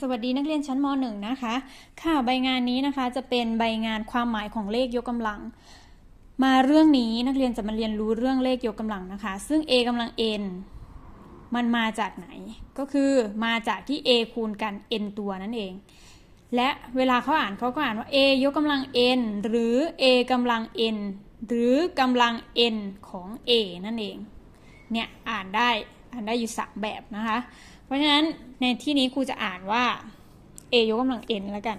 สวัสดีนักเรียนชั้นม .1 นะคะ ค่ะใบงานนี้นะคะจะเป็นใบงานความหมายของเลขยกกำลัง มาเรื่องนี้นักเรียนจะมาเรียนรู้เรื่องเลขยกกำลังนะคะ ซึ่ง a กำลัง n มันมาจากไหน ก็คือมาจากที่ a คูณกัน n ตัวนั่นเอง และเวลาเขาอ่านเขาก็อ่านว่า a ยกกำลัง n หรือ a กำลัง n หรือกำลัง n ของ a นั่นเอง เนี่ยอ่านได้ อ่านได้อยู่สามแบบนะคะ เพราะฉะนั้นในที่นี้ครูจะอ่านว่า a ยกกำลัง n แล้วกัน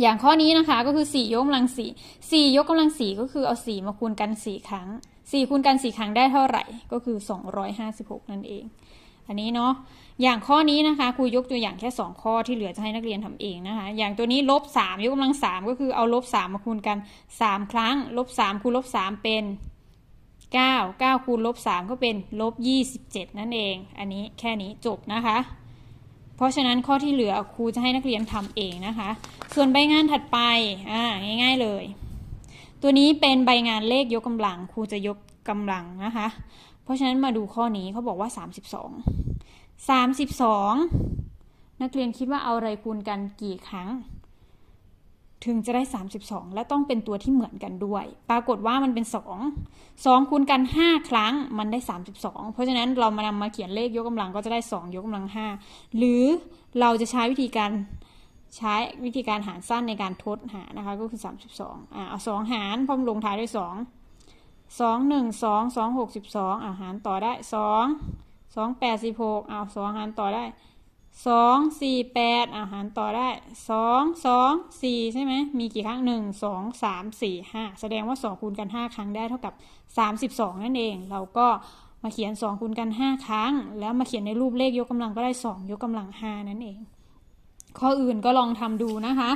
อย่างข้อนี้นะคะก็คือ 4 ยกกำลัง 4 4 ยกกำลัง 4 ก็คือเอา 4 มาคูณกัน 4 ครั้ง 4 คูณกัน 4 ครั้งได้เท่าไหร่ ก็คือ 256 นั่นเอง อันนี้เนาะ อย่างข้อนี้นะคะครูยกตัวอย่างแค่ 2 ข้อที่เหลือจะให้นักเรียนทำเองนะคะ อย่างตัวนี้ลบ3ยกกำลัง 3 ก็คือเอาลบ3มาคูณกัน 3 ครั้ง ลบ3คูณลบ3เป็น 9 9คูณลบ3ก็เป็นลบ27 นั่นเอง อันนี้แค่นี้จบนะคะ เพราะฉะนั้นข้อที่เหลือครูจะให้นักเรียนทำเองนะคะ ส่วนใบงานถัดไปอ่าง่าย ๆเลย ตัวนี้เป็นใบงานเลขยกกำลังครูจะยกกำลังนะคะ เพราะฉะนั้นมาดูข้อนี้เขาบอกว่า 32 32 นักเรียนคิดว่าเอาอะไรคูณกันกี่ครั้ง ถึงจะได้ 32 และต้องเป็นตัวที่เหมือนกันด้วย ปรากฏว่ามันเป็น 2 2คูณกัน 5 ครั้งมันได้ 32 เพราะฉะนั้นเรามานำมาเขียนเลขยกกำลังก็จะได้ 2 ยกกำลัง 5 หรือเราจะใช้วิธีการใช้วิธีการหารสั้นในการทดหานะคะก็คือ 32อ่าเอา2หารพร้อมลงท้ายด้วย 2 2 1 2 2 6 12อ่าหารต่อได้ 2 2 8 16เอา2หารต่อได้ สองสี่แปดอาหารต่อได้สองสองสี่ใช่ไหมมีกี่ครั้งหนึ่งสองสามสี่ห้าแสดงว่าสองคูณกันห้าครั้งได้เท่ากับสามสิบสองนั่นเอง เราก็มาเขียนสองคูณกันห้าครั้ง แล้วมาเขียนในรูปเลขยกกำลังก็ได้สองยกกำลังห้านั่นเอง ข้ออื่นก็ลองทำดูนะคะ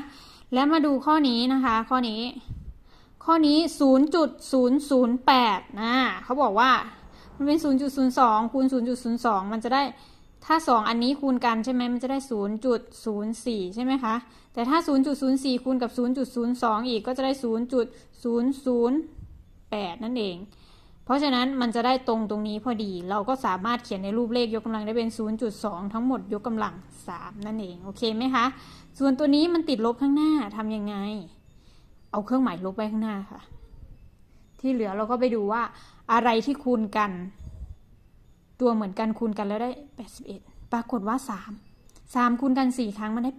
แล้วมาดูข้อนี้นะคะ ข้อนี้ ข้อนี้ศูนย์จุดศูนย์ศูนย์แปดนะเขาบอกว่ามันเป็นศูนย์จุดศูนย์สองคูณศูนย์จุดศูนย์สองมันจะได้ ถ้า 2 อันนี้คูณกันใช่ไหมมันจะได้ 0.04 ใช่ไหมคะ แต่ถ้า 0.04 คูณกับ 0.02 อีกก็จะได้ 0.008 นั่นเอง เพราะฉะนั้นมันจะได้ตรงตรงนี้พอดี เราก็สามารถเขียนในรูปเลขยกกำลังได้เป็น 0.2 ทั้งหมดยกกำลัง 3 นั่นเอง โอเคไหมคะ ส่วนตัวนี้มันติดลบข้างหน้าทำยังไง เอาเครื่องหมายลบไว้ข้างหน้าค่ะ ที่เหลือเราก็ไปดูว่าอะไรที่คูณกัน ตัวเหมือนกันคูณกันแล้วได้ 81 ปรากฏว่า 3 3คูณกัน 4 ครั้งมันได้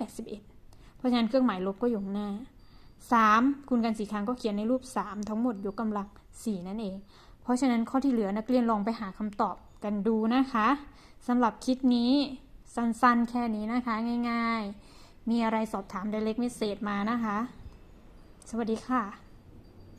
81 เพราะฉะนั้นเครื่องหมายลบก็อยู่ข้างหน้า 3คูณกัน 4 ครั้งก็เขียนในรูป 3 ทั้งหมดยกกำลัง 4 นั่นเอง เพราะฉะนั้นข้อที่เหลือนักเรียนลองไปหาคำตอบกันดูนะคะสำหรับคลิปนี้สั้นๆ แค่นี้นะคะง่าย ๆ มีอะไรสอบถาม direct message มานะคะ สวัสดีค่ะ